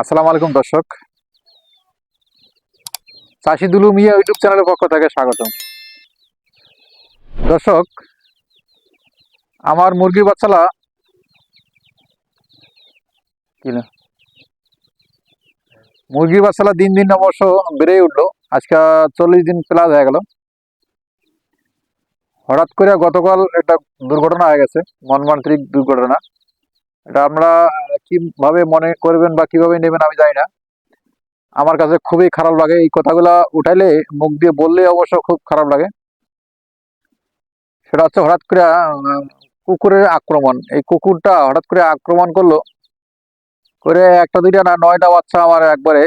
আসসালামু আলাইকুম দর্শক। চাষিদুলু মিয়া ইউটিউব চ্যানেলের পক্ষ থেকে স্বাগতম। দর্শক, আমার মুরগির বাচ্চালা মুরগির বাচ্চালা দিন দিন অবশ্য বেড়েই উঠল। আজকে চল্লিশ দিন প্লাস হয়ে গেল। হঠাৎ করে গতকাল একটা দুর্ঘটনা হয়ে গেছে। মর্মান্তিক দুর্ঘটনা। এটা আমরা কীভাবে মনে করবেন বা কীভাবে নেবেন আমি জানি না। আমার কাছে খুবই খারাপ লাগে এই কথাগুলা উঠাইলে, মুখ দিয়ে বললে অবশ্য খুব খারাপ লাগে। সেটা হচ্ছে হঠাৎ করে কুকুরের আক্রমণ। এই কুকুরটা হঠাৎ করে আক্রমণ করল। করে একটা দুইটা না, নয়টা বাচ্চা আমার একবারে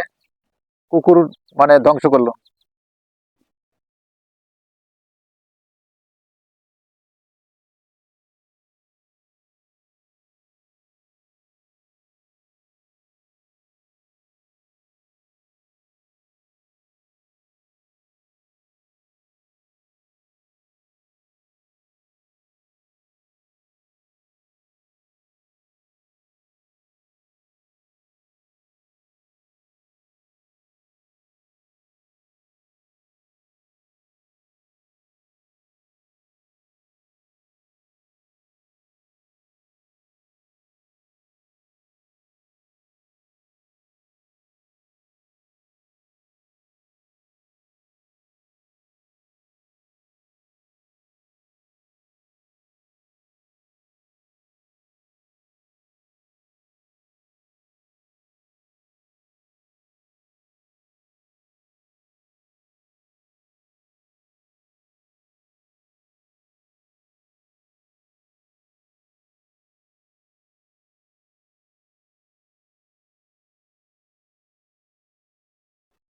কুকুর মানে ধ্বংস করল।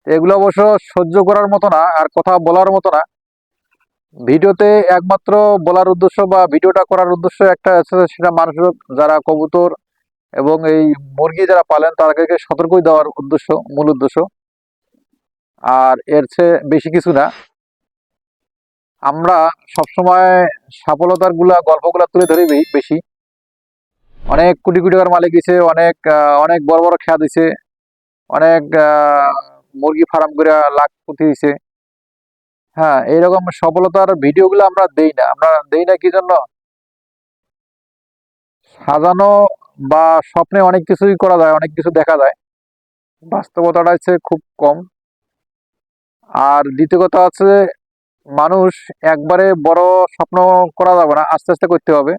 এগুলো অবশ্য সহ্য করার মতো না, আর কথা বলার মতো না। ভিডিওতে একমাত্র বলার উদ্দেশ্য বা ভিডিওটা করার উদ্দেশ্য একটা আছে, সেটা মানুষ যারা কবুতর এবং এই মুরগি যারা পালেন, তাদেরকে সতর্কই দেওয়ার উদ্দেশ্য, মূল উদ্দেশ্য। আর এর চেয়ে বেশি কিছু না। আমরা সবসময় সফলতারগুলা, গল্পগুলা তুলে ধরি বেশি। অনেক কোটি কোটি টাকার মালিক দিছে, অনেক অনেক বড় বড় খেয়া দিছে, অনেক মুরগি ফার্ম করে লাখ কোটি দিছে হ্যাঁ এইরকম সফলতার ভিডিওগুলো আমরা দেই না। আমরা দেই না কি জন্য? সাজানো বা স্বপ্নে অনেক কিছুই করা যায়, অনেক কিছু দেখা যায়। বাস্তবতাটা হচ্ছে খুব কম। আর দ্বিতীয় কথা হচ্ছে, মানুষ একবারে বড় স্বপ্ন করা যাবে না, আস্তে আস্তে করতে হবে।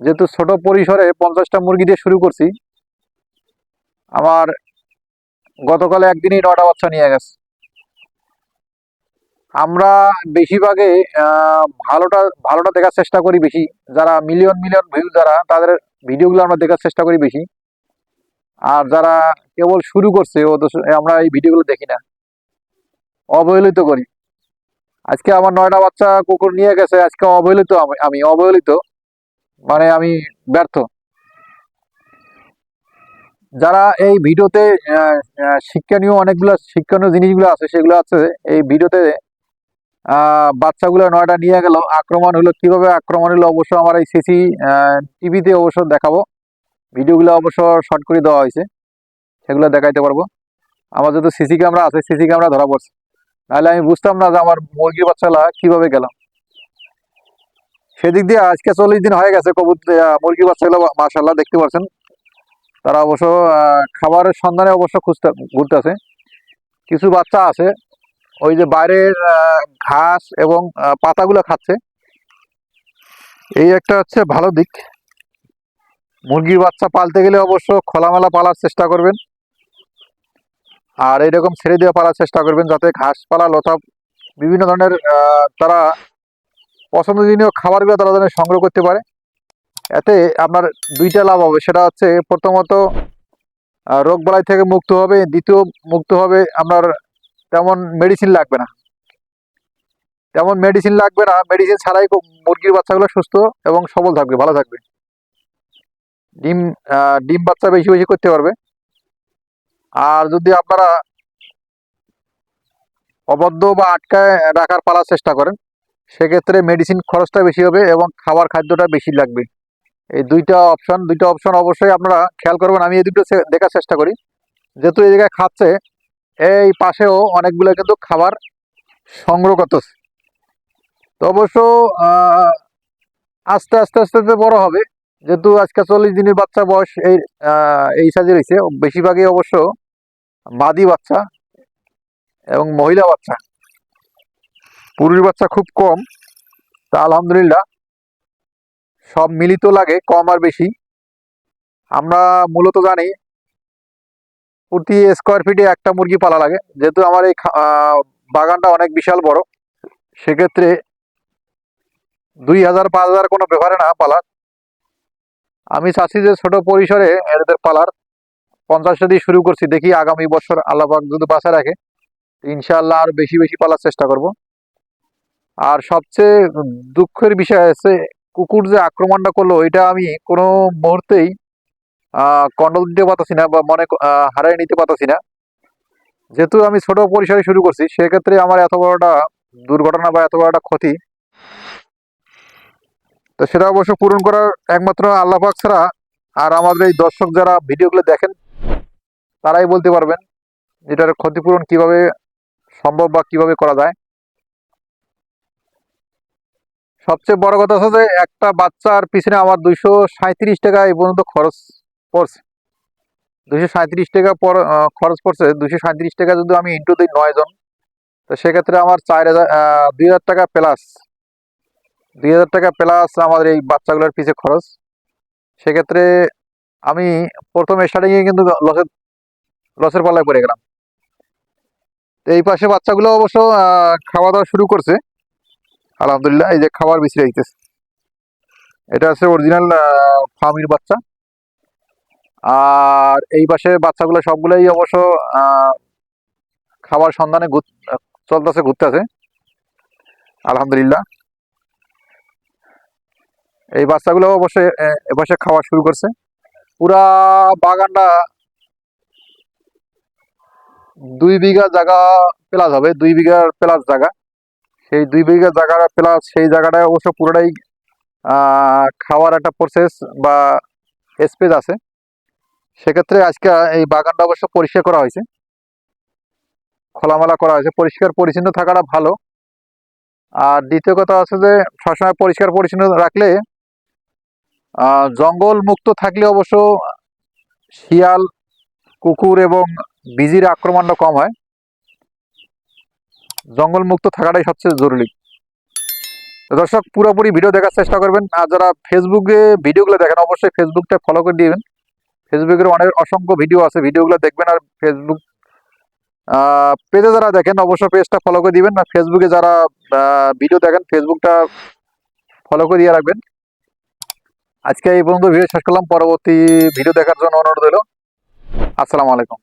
যেহেতু ছোট পরিসরে পঞ্চাশটা মুরগি দিয়ে শুরু করছি, আমার গতকালে একদিনই নটা বাচ্চা নিয়ে গেছে। আমরা বেশিরভাগে ভালোটা ভালোটা দেখার চেষ্টা করি বেশি। যারা মিলিয়ন মিলিয়ন ভিউ যারা, তাদের ভিডিওগুলো আমরা দেখার চেষ্টা করি বেশি। আর যারা কেবল শুরু করছে, ও তো আমরা এই ভিডিওগুলো দেখি না। অবহেলিত করি। আজকে আমার নয়টা বাচ্চা কুকুর নিয়ে গেছে, আজকে অবহেলিত আমি অবহেলিত। মানে আমি ব্যর্থ। যারা এই ভিডিওতে শিক্ষণীয় অনেকগুলো শিক্ষণীয় জিনিসগুলো আছে সেগুলো আছে এই ভিডিওতে বাচ্চাগুলো নয়টা নিয়ে গেল। আক্রমণ হলো কীভাবে আক্রমণ হলো অবশ্য আমার এই সিসি টিভিতে অবশ্য দেখাবো। ভিডিওগুলো অবশ্য শর্ট করে দেওয়া হয়েছে সেগুলো দেখাইতে পারব। আমার যেহেতু সিসি ক্যামেরা আছে সিসি ক্যামেরা ধরা পড়ছে। নাহলে আমি বুঝতাম না যে আমার মুরগির বাচ্চালা কীভাবে গেলাম সেদিক দিয়ে আজকে চল্লিশ দিন হয়ে গেছে কবুতর আহ, মুরগির বাচ্চাগুলো মার্শাল্লাহ দেখতে পাচ্ছেন তারা অবশ্য খাবারের সন্ধানে অবশ্য খুঁজতে, ঘুরতেছে। কিছু বাচ্চা আছে, ওই যে বাইরের ঘাস এবং পাতাগুলো খাচ্ছে। এই একটা হচ্ছে ভালো দিক। মুরগির বাচ্চা পালতে গেলে অবশ্য খোলামেলা পালার চেষ্টা করবেন। আর এইরকম ছেড়ে দিয়ে পালার চেষ্টা করবেন, যাতে ঘাসপালা লতা, বিভিন্ন ধরনের তারা পছন্দনীয় খাবারগুলো তারা যেন সংগ্রহ করতে পারে। এতে আপনার দুইটা লাভ হবে। সেটা হচ্ছে প্রথমত রোগ বালাই থেকে মুক্ত হবে, দ্বিতীয় মুক্ত হবে আপনার তেমন মেডিসিন লাগবে না। তেমন মেডিসিন লাগবে না মেডিসিন ছাড়াই মুরগির বাচ্চাগুলো সুস্থ এবং সবল থাকবে, ভালো থাকবে। ডিম ডিম বাচ্চা বেশি বেশি করতে পারবে। আর যদি আপনারা অবদ্ধ বা আটকায় রাখার পালার চেষ্টা করেন, সেক্ষেত্রে মেডিসিন খরচটা বেশি হবে এবং খাবার খাদ্যটা বেশি লাগবে। এই দুইটা অপশন দুইটা অপশন অবশ্যই আপনারা খেয়াল করবেন। আমি এই দুটো দেখার চেষ্টা করি। যেহেতু এই জায়গায় খাচ্ছে, এই পাশেও অনেকগুলো কিন্তু খাবার সংগ্রহ করতেছে। তো অবশ্য আস্তে আস্তে আস্তে আস্তে বড় হবে। যেহেতু আজকে চল্লিশ দিনের বাচ্চা বয়স এই এই সাইজে রয়েছে বেশিরভাগই অবশ্য মাদি বাচ্চা এবং মহিলা বাচ্চা। পুরুষ বাচ্চা খুব কম। তা আলহামদুলিল্লাহ সব মিলিত লাগে, কম আর বেশি। আমরা মূলত জানি প্রতি স্কোয়ার ফিটে একটা মুরগি পালা লাগে। যেহেতু আমার এই বাগানটা অনেক বিশাল বড়, সেক্ষেত্রে দুই হাজার, পাঁচ হাজার কোনো ব্যাপারে না পালার। আমি চাচ্ছি যে ছোট পরিসরে এদের পালার। পঞ্চাশটা দিয়ে শুরু করছি, দেখি আগামী বছর আল্লাহ পাক যদি বাঁচা রাখে ইনশাল্লাহ আর বেশি বেশি পালার চেষ্টা করব। আর সবচেয়ে দুঃখের বিষয় হচ্ছে কুকুর যে আক্রমণটা করল, এটা আমি কোনো মুহূর্তেই কন্ট্রোল দিতে পারতেছি না বা মনে হারিয়ে নিতে পারতেছি না। যেহেতু আমি ছোট পরিসরে শুরু করছি, সেক্ষেত্রে আমার এত বড়টা দুর্ঘটনা বা এত বড়টা ক্ষতি। তো সেটা অবশ্য পূরণ করার একমাত্র আল্লাহ পাক ছাড়া আর আমাদের এই দর্শক যারা ভিডিওগুলো দেখেন, তারাই বলতে পারবেন, এটার ক্ষতিপূরণ কীভাবে সম্ভব বা কীভাবে করা যায়। সবচেয়ে বড় কথা হচ্ছে যে একটা বাচ্চার পিছনে আমার দুইশো সাঁত্রিশ টাকা এই পর্যন্ত খরচ পড়ছে। দুইশো সাঁত্রিশ টাকা পর খরচ পড়ছে। দুইশো সাঁত্রিশ টাকা যদি আমি ইন্টু দিই নয় জন, তো সেক্ষেত্রে আমার চার হাজার দুই হাজার টাকা প্লাস দুই হাজার টাকা প্লাস আমার এই বাচ্চাগুলোর পিছে খরচ। সেক্ষেত্রে আমি প্রথম স্টার্টিংয়ে কিন্তু লসের লসের পাল্লায় পড়ে গেলাম। এই পাশে বাচ্চাগুলো অবশ্য খাওয়া দাওয়া শুরু করছে। আলহামদুলিল্লাহ, এই যে খাবার বিছিয়ে দিতেছে এটা আছে অরিজিনাল ফার্মির বাচ্চা। আর এই পাশে বাচ্চাগুলো সবগুলোই অবশ্য খাবার সন্ধানে চলতেছে, ঘুরতেছে। আলহামদুলিল্লাহ। এই বাচ্চাগুলো অবশ্যই এপাশে খাওয়া শুরু করছে। পুরা বাগানটা দুই বিঘা জায়গা প্লাস হবে, দুই বিঘার প্লাস জায়গা। সেই দুই বিঘা জায়গা প্লাস সেই জায়গাটায় অবশ্য পুরোটাই খাওয়ার একটা প্রসেস বা স্পেস আছে। সেক্ষেত্রে আজকে এই বাগানটা অবশ্য পরিষ্কার করা হয়েছে। খোলামেলা করা হয়েছে। পরিষ্কার পরিচ্ছন্ন থাকাটা ভালো। আর দ্বিতীয় কথা আছে যে, সবসময় পরিষ্কার পরিচ্ছন্ন রাখলে জঙ্গল মুক্ত থাকলে অবশ্য শিয়াল, কুকুর এবং বিজির আক্রমণটা কম হয়। জঙ্গল মুক্ত থাকাটাই সবচেয়ে জরুরি। দর্শক, পুরোপুরি ভিডিও দেখার চেষ্টা করবেন। আর যারা ফেসবুকে ভিডিওগুলো দেখেন, অবশ্যই ফেসবুকটা ফলো করে দিবেন। ফেসবুকের অনেক অসংখ্য ভিডিও আছে ভিডিওগুলো দেখবেন আর ফেসবুক পেজে যারা দেখেন, অবশ্যই পেজটা ফলো করে দিবেন। আর ফেসবুকে যারা ভিডিও দেখেন ফেসবুকটা ফলো করে দিয়ে রাখবেন। আজকে এই পর্যন্ত ভিডিও শেষ করলাম। পরবর্তী ভিডিও দেখার জন্য অনুরোধ হলো আসসালামু আলাইকুম।